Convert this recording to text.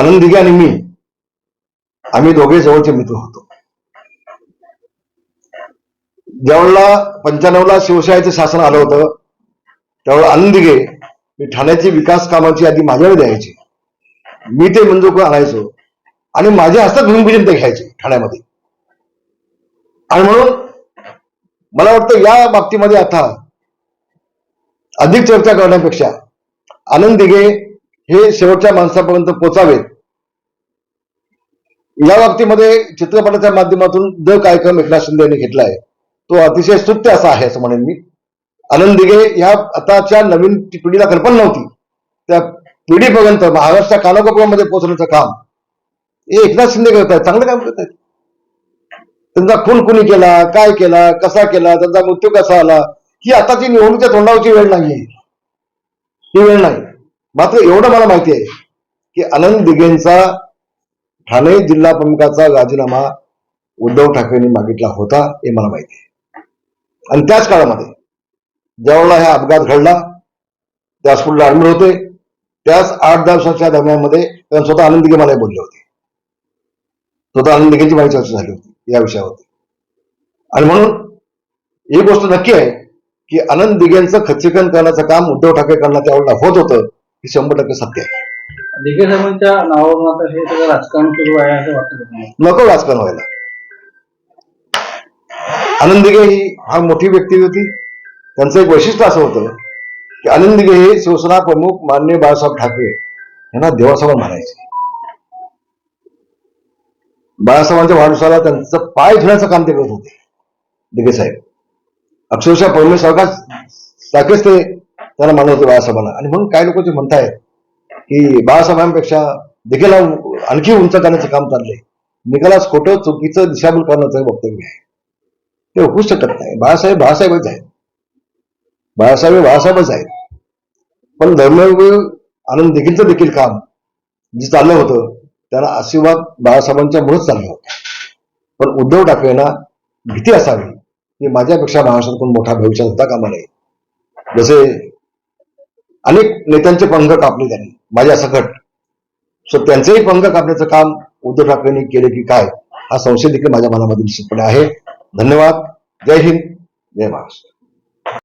आनंद दिघे आणि मी आम्ही दोघे जवळचे मित्र होतो. ज्यावेळेला पंच्याण्णवला शिवशाहीचं शासन आलं होतं त्यावेळेला आनंद दिघे मी ठाण्याची विकास कामाची यादी माझ्याकडे द्यायची. मी ते मंजूर करून आणायचो. आणि माझ्या हस्तात भूमिपूजन ते घ्यायचे ठाण्यामध्ये. आणि म्हणून मला वाटतं या बाबतीमध्ये आता अधिक चर्चा करण्यापेक्षा आनंद दिघे हे शेवटच्या माणसापर्यंत पोचावेत. या बाबतीमध्ये चित्रपटाच्या माध्यमातून जो कार्यक्रम एकनाथ शिंदे यांनी घेतलाय. तो अतिशय स्तुत्य असा आहे असं म्हणेन मी. आनंद दिघे ह्या आताच्या नवीन पिढीला कल्पना नव्हती. त्या पिढीपर्यंत महाराष्ट्र कानाकोपऱ्यामध्ये पोहोचण्याचं काम. हे एकनाथ शिंदे करत आहेत चांगलं काम करत आहेत त्यांचा खून कुणी केला काय केला कसा केला त्यांचा मृत्यू कसा आला ही आताची निवडणुकीच्या तोंडावरची वेळ नाही ही वेळ नाही. मात्र एवढं मला माहिती आहे की आनंद दिघेंचा ठाणे जिल्हा प्रमुखाचा राजीनामा उद्धव ठाकरेंनी मागितला होता हे मला माहिती आहे. आणि त्याच काळामध्ये ज्यावेळेला हा अपघात घडला. त्या पुढे ऍडमिट होते. त्याच आठ दिवसाच्या दरम्यानमध्ये कारण स्वतः आनंद दिघे मला बोलले होते. स्वतः आनंद दिघेची माझी चर्चा झाली होती या विषयावरती. आणि म्हणून ही गोष्ट नक्की आहे की आनंद दिघेंचं खच्चीकरण करण्याचं काम उद्धव ठाकरे करण्यात त्यावेळेला होत होतं हे शंभर टक्के सत्य आहे. दिघे साहेबांच्या नावावरून आता हे सगळं राजकारण सुरू आहे असं वाटतं नको राजकारण व्हायला. आनंद दिघे ही फार मोठी व्यक्ती होती. त्यांचं एक वैशिष्ट्य असं होतं की आनंद दिघे हे शिवसेना प्रमुख माननीय बाळासाहेब ठाकरे यांना देवासमोर म्हणायचे बाळासाहेबांच्या वाढदिवसाला त्यांचं पाय धुण्याचं काम ते करत होते दिघे साहेब. अक्षरशः परमेश्वर सारखेच ते त्यांना मानत होते बाळासाहेबांना. आणि म्हणून काही लोक ते म्हणतायत की बाळासाहेबांपेक्षा देखील आणखी उंच करण्याचं काम चाललंय. निकालाच खोटं चुकीचं दिशाभूल करण्याचं वक्तव्य आहे. ते होऊ शकत नाही. बाळासाहेब बाळासाहेबच आहेत. बाळासाहेब बाळासाहेबच आहेत. पण धर्मवीर आनंद देखीलचं देखील काम जे चाललं होतं त्याला आशीर्वाद बाळासाहेबांच्या मुळेच चाललं होतं. पण उद्धव ठाकरेंना भीती असावी की माझ्यापेक्षा महाराष्ट्रातून मोठा भविष्यात होता कामा नये. जसे अनेक नेत्यांचे पंख कापले त्यांनी. माझ्या सकट सो त्यांचेही पंग कापण्याचं काम उद्धव ठाकरेंनी केले की काय? हा संशय देखील माझ्या मनामध्ये निश्चितपणे आहे. धन्यवाद. जय हिंद. जय महाराष्ट्र.